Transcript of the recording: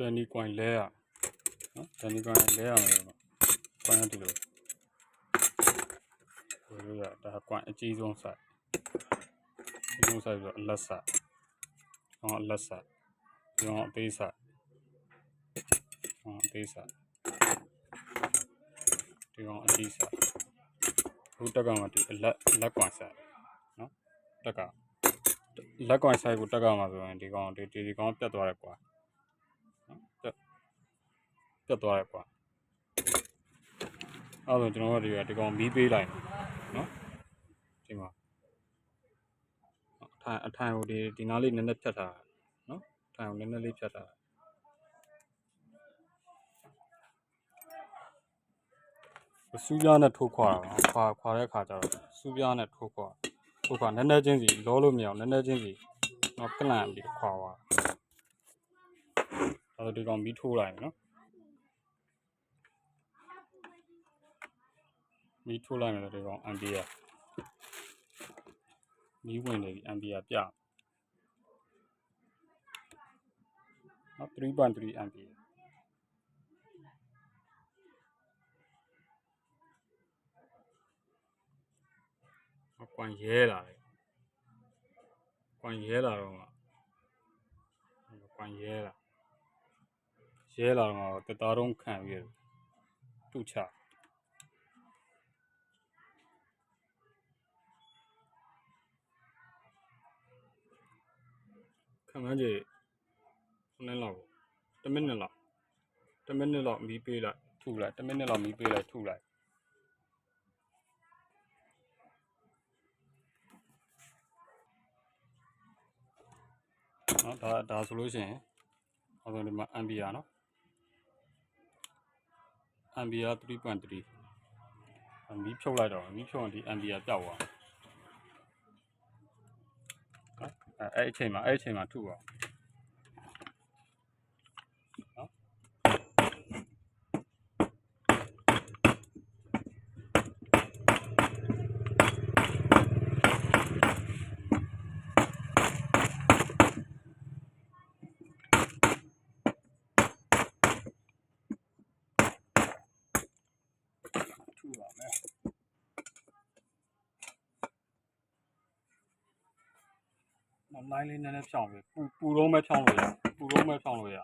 တန်နီကွိုင်လဲရနော်တန်နီကွိုင်လဲရမယ်တော့ကွိုင်ရတူလို့ဘယ်လိုရဒါကွိုင်အကြီးဆုံး size အကြီးဆုံး size ဆိုတော့အလက် size ဟောအလက် size ဒီတော့အသေး size ဟောအသေး size ဒီတော့အကြီး size ဘုတက်ကမှဒီအလက်လက်ကွိုင် size နော်တက်ကလက်ကွိုင် size ကိုတက်ကမှဆိုရင်ဒီကောင်ဒီဒီကောင်ပြတ်သွားတယ်ကွာနော်ပြတ် ပြတ်သွားတယ်ကွာအဲ့တော့ကျွန်တော်တို့ဒီကဒီကောင်မီးပေးလိုက်နော်ဒီမှာအထိုင်အထိုင်ကိုဒီဒီနားလေးနည်းနည်းဖြတ်ထားတာနော်အထိုင်ကိုနည်းနည်းလေးဖြတ်ထားတာစူးပြားနဲ့ထိုးခွာတာခွာခွာတဲ့အခါကျတော့စူးပြားနဲ့ထိုးခွာထိုးခွာနည်းနည်းချင်းစီလောလို့မရအောင်နည်းနည်းချင်းစီတော့ကလန့်ပြီးခွာသွားတာဒါဆိုဒီကောင်မီးထိုးလိုက်မယ်နော် မီးထိုးလိုက်မယ်ဆိုဒီကောင်အမ်ပီယာမီးဝင်နေပြီအမ်ပီယာပြနော်3.3အမ်ပီယာကွန်ရဲလာတယ်ကွန်ရဲလာတော့မှကွန်ရဲလာရဲလာတော့တသားလုံးခံပြီးတူချခံ မန်းကြီးခုနစ်လောက်10မိနစ်လောက်10မိနစ်လောက်မီးပေးလိုက်ထုလိုက်10မိနစ်လောက်မီးပေးလိုက်ထုလိုက်နော်ဒါဒါဆိုလို့ရှိရင်အော်ဒီမှာ ampere နော် ampere 3.3မီးဖြုတ်လိုက်တော့မီးဖြုတ်ရင်ဒီ ampere ပျောက်သွား အဲအဲ့အချိန်မှာအဲ့အချိန်မှာထုပါ လိုင်းလေးနည်းနည်းဖြောင်းပြီပူပူလုံးပဲဖြောင်းလို့ရပူလုံးပဲဖြောင်းလို့ရ